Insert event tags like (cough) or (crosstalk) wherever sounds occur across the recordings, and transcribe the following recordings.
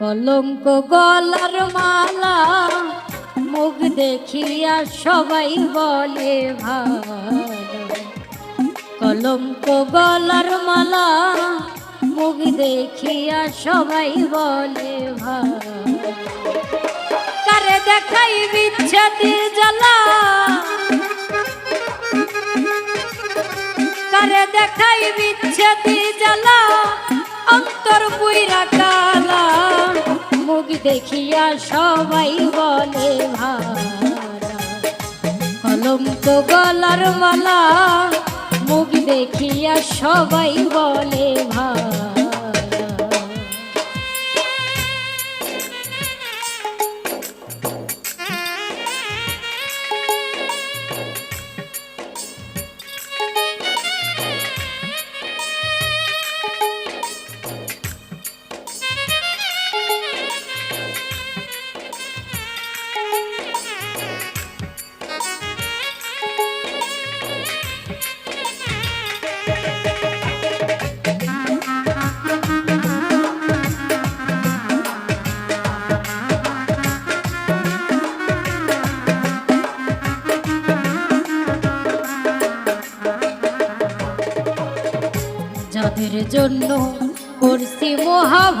কলঙ্ক গলার মালা, মুখ দেখিয়া সবাই বলে কলঙ্ক গলার মালা, মুখ দেখিয়া সবাই বলে ভালো। কারে দেখাই বিচ্ছেদের জ্বালা? কারে দেখাই বিচ্ছেদের জ্বালা? অন্তর বুইরা কালা দেখিয়া সবাই বলে কলম তো গলার মালা মুখ দেখিয়া সবাই বলে ভাড়া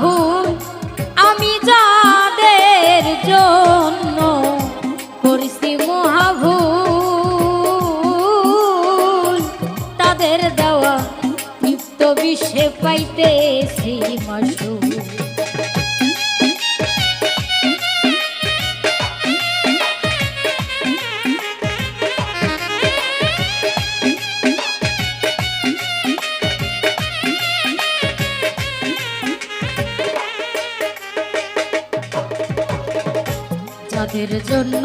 মহাভুল আমি যাদের জন্য করছি মহাভুল তাদের দেওয়া নিত্য বিশ্বে পাইতেছি মাসু যাদের জন্য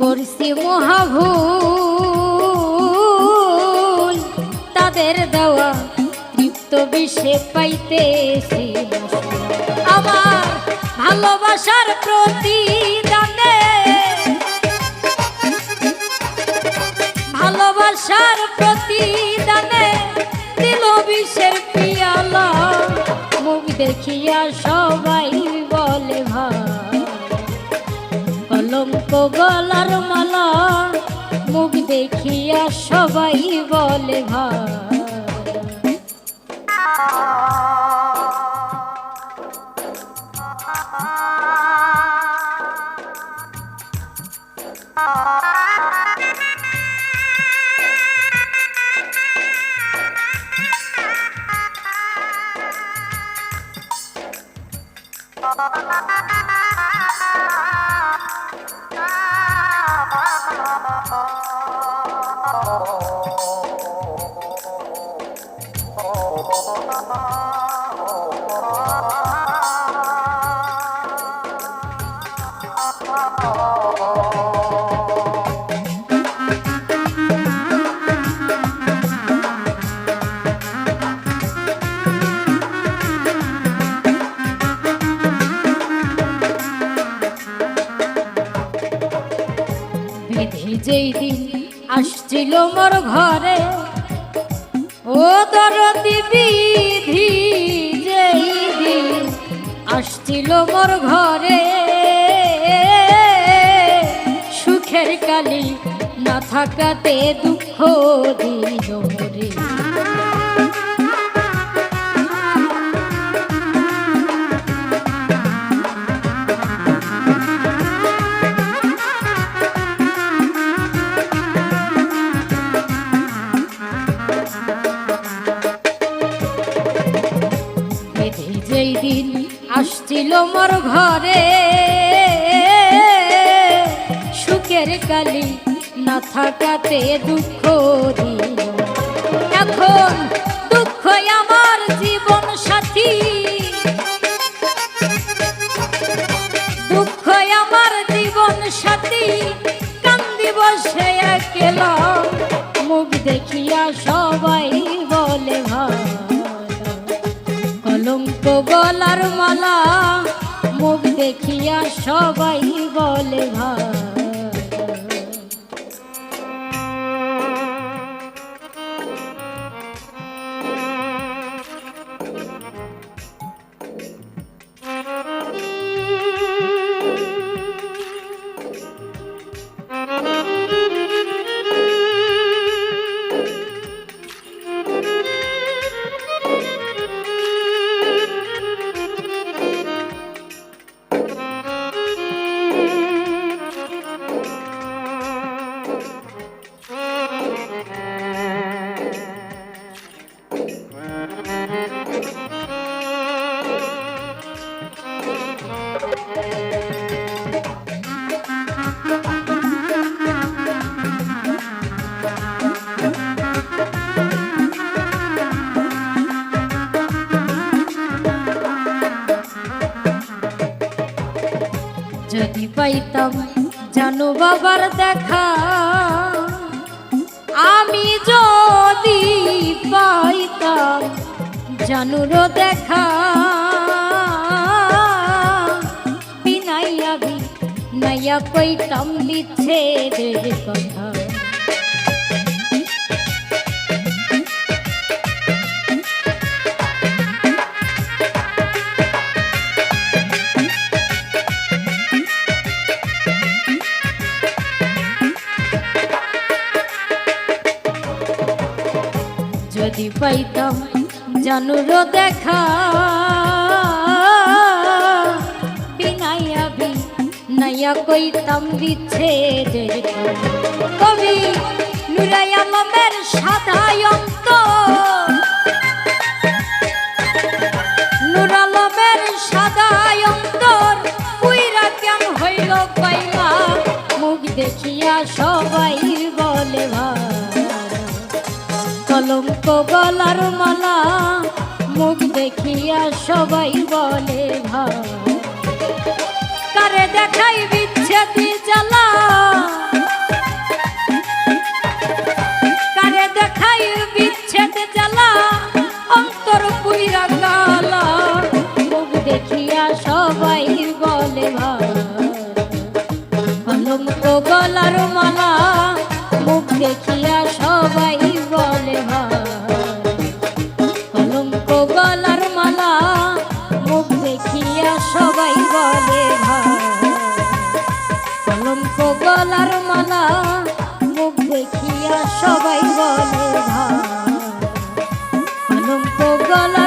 করছি মহাভুল। তাদের দেওয়া তৃপ্ত বিষে পাইতেছি আমার ভালোবাসার প্রতিদানে ভালোবাসার প্রতিদানে দিল বিষের পিয়ালা। মুখ দেখিয়া সবাই বলে ভাই কলঙ্ক গলার মালা মুখ দেখিয়া সবাই বলে ভাই। (laughs) বিধি (laughs) যেই দিন আসছিল মোর ঘরে, ও দরদি বিধি যেই দিন আসছিল মোর ঘরে। সুখের কালি না থাকাতে দুঃখ দিল মোরে। যেই দিন আসছিল মোর ঘরে, সুখের কালি না থাকাতে দুঃখ এখন দুঃখ আমার জীবন সাথী। দুঃখ আমার জীবন সাথী। কান্দি বসে একেলা, মুখ দেখিয়া সবাই কলঙ্ক গলার মালা মুখ দেখিয়া সবাই বলে ভাই পাইতাম। জানো বাবার দেখা, আমি যদি পাইতাম, জানুর দেখা বিনাইয়া বি নাইয়া কইতাম বিচ্ছেদের কথা। জানুর দেখা। বিনাইয়া বি নাইয়া কইতাম বিচ্ছেদের কথা। কবি নুরাই আলমের সাদায় অন্ত নুর আলমের সাদায় অন্তর। পুইরা কেন হইল পাইলা? মুখ দেখিয়া সবাই বলে ভাই কলঙ্ক গলার মালা। সবাই বলে ভাই। কারে দেখাই বিচ্ছেদি জ্বালা? দেখিয়া সবাই